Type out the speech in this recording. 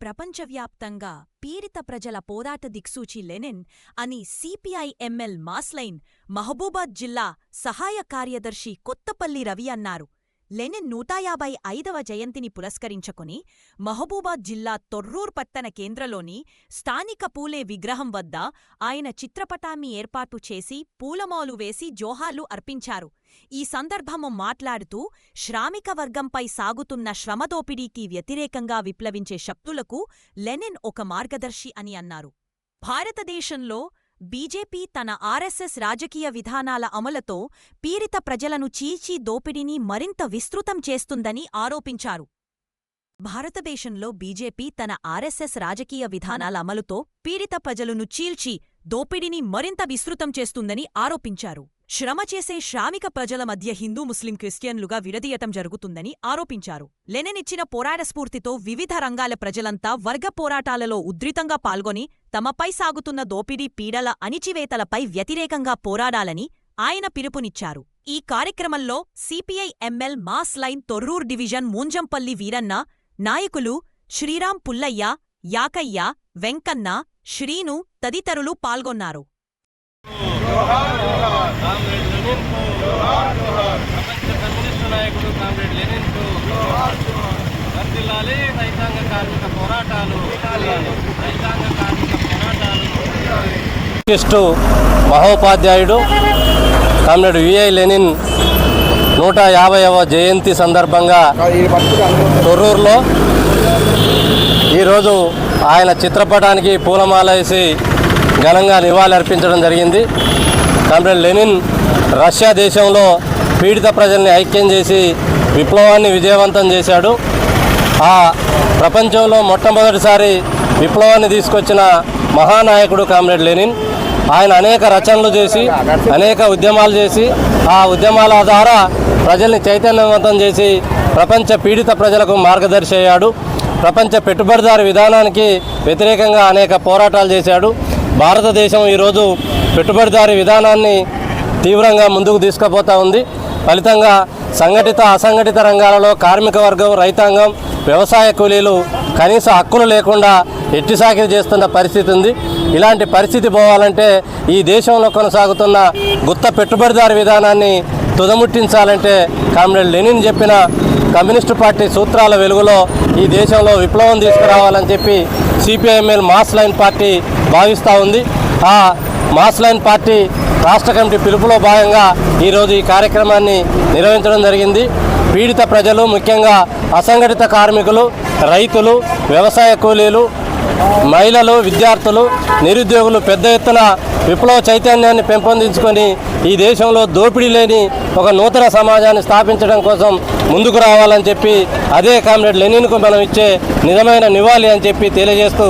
ప్రపంచవ్యాప్తంగా పీడిత ప్రజల పోరాట దిక్సూచి లెనిన్ అని సిపిఐ ఎంఎల్ మాస్లైన్ మహబూబాద్ జిల్లా సహాయ కార్యదర్శి కొత్తపల్లి రవి అన్నారు. లెనిన్ నూట యాభై ఐదవ జయంతిని పురస్కరించుకుని మహబూబాద్ జిల్లా తొర్రూర్ పట్టణ కేంద్రలోని స్థానిక పూలే విగ్రహం వద్ద ఆయన చిత్రపటాన్ని ఏర్పాటు చేసి పూలమాలు వేసి జోహార్లు అర్పించారు. ఈ సందర్భము మాట్లాడుతూ శ్రామిక వర్గంపై సాగుతున్న శ్రమదోపిడీకి వ్యతిరేకంగా విప్లవించే శక్తులకు లెనిన్ ఒక మార్గదర్శి అని అన్నారు. భారతదేశంలో బీజేపీ తన ఆర్ఎస్ఎస్ రాజకీయ విధానాల అమలుతో పీడిత ప్రజలను చీల్చి దోపిడీని మరింత విస్తృతం చేస్తుందని ఆరోపించారు. భారతదేశంలో బీజేపీ తన ఆర్ఎస్ఎస్ రాజకీయ విధానాల అమలుతో పీడిత ప్రజలను చీల్చి దోపిడీని మరింత విస్తృతం చేస్తుందని ఆరోపించారు. శ్రమ చేసే శ్రామిక ప్రజల మధ్య హిందూ ముస్లిం క్రిస్టియన్లుగా విడదీయటం జరుగుతుందని ఆరోపించారు. లెననిచ్చిన పోరాట స్ఫూర్తితో వివిధ రంగాల ప్రజలంతా వర్గ పోరాటాలలో ఉద్రితంగా పాల్గొని తమపై సాగుతున్న దోపిడీ పీడల అణిచివేతలపై వ్యతిరేకంగా పోరాడాలని ఆయన పిలుపునిచ్చారు. ఈ కార్యక్రమంలో CPI ML mass line Thorrur division Munjampalli Veeranna నాయకులు శ్రీరాం పుల్లయ్య యాకయ్య వెంకన్న శ్రీను తదితరులు పాల్గొన్నారు. రైతాంగ కార్మిక పోరాటాలు రైతాంగ కార్మిక పోరాటాలు మహోపాధ్యాయుడు కామ్రేడ్ విఐ లెనిన్ నూట యాభైవ జయంతి సందర్భంగా తొర్రూరులో ఈరోజు ఆయన చిత్రపటానికి పూలమాల వేసి ఘనంగా నివాళులర్పించడం జరిగింది. కామ్రేడ్ లెనిన్ రష్యా దేశంలో పీడిత ప్రజల్ని ఐక్యం చేసి విప్లవాన్ని విజయవంతం చేశాడు. ఆ ప్రపంచంలో మొట్టమొదటిసారి విప్లవాన్ని తీసుకొచ్చిన మహానాయకుడు కామ్రేడ్ లెనిన్. ఆయన అనేక రచనలు చేసి అనేక ఉద్యమాలు చేసి ఆ ఉద్యమాల ద్వారా ప్రజల్ని చైతన్యవంతం చేసి ప్రపంచ పీడిత ప్రజలకు మార్గదర్శి అయ్యాడు. ప్రపంచ పెట్టుబడిదారు విధానానికి వ్యతిరేకంగా అనేక పోరాటాలు చేశాడు. భారతదేశం ఈరోజు పెట్టుబడిదారి విధానాన్ని తీవ్రంగా ముందుకు తీసుకుపోతా ఉంది. ఫలితంగా సంఘటిత అసంఘటిత రంగాలలో కార్మిక వర్గం రైతాంగం వ్యవసాయ కూలీలు కనీస హక్కులు లేకుండా ఎట్టిసాకిరి చేస్తున్న పరిస్థితి ఉంది. ఇలాంటి పరిస్థితి పోవాలంటే ఈ దేశంలో కొనసాగుతున్న గుత్త పెట్టుబడిదారు విధానాన్ని తుదముట్టించాలంటే కామ్రేడ్ లెనిన్ చెప్పిన కమ్యూనిస్టు పార్టీ సూత్రాల వెలుగులో ఈ దేశంలో విప్లవం తీసుకురావాలని చెప్పి సిపిఐఎంఎల్ మాస్ లైన్ పార్టీ భావిస్తూ ఉంది. ఆ మాస్ లైన్ పార్టీ రాష్ట్ర కమిటీ పిలుపులో భాగంగా ఈరోజు ఈ కార్యక్రమాన్ని నిర్వహించడం జరిగింది. పీడిత ప్రజలు ముఖ్యంగా అసంఘటిత కార్మికులు రైతులు వ్యవసాయ కూలీలు మహిళలు విద్యార్థులు నిరుద్యోగులు పెద్ద ఎత్తున విప్లవ చైతన్యాన్ని పెంపొందించుకొని ఈ దేశంలో దోపిడీ లేని ఒక నూతన సమాజాన్ని స్థాపించడం కోసం ముందుకు రావాలని చెప్పి అదే కామ్రేడ్ లెనిన్కు మనం ఇచ్చే నిజమైన నివాళి అని చెప్పి తెలియజేస్తూ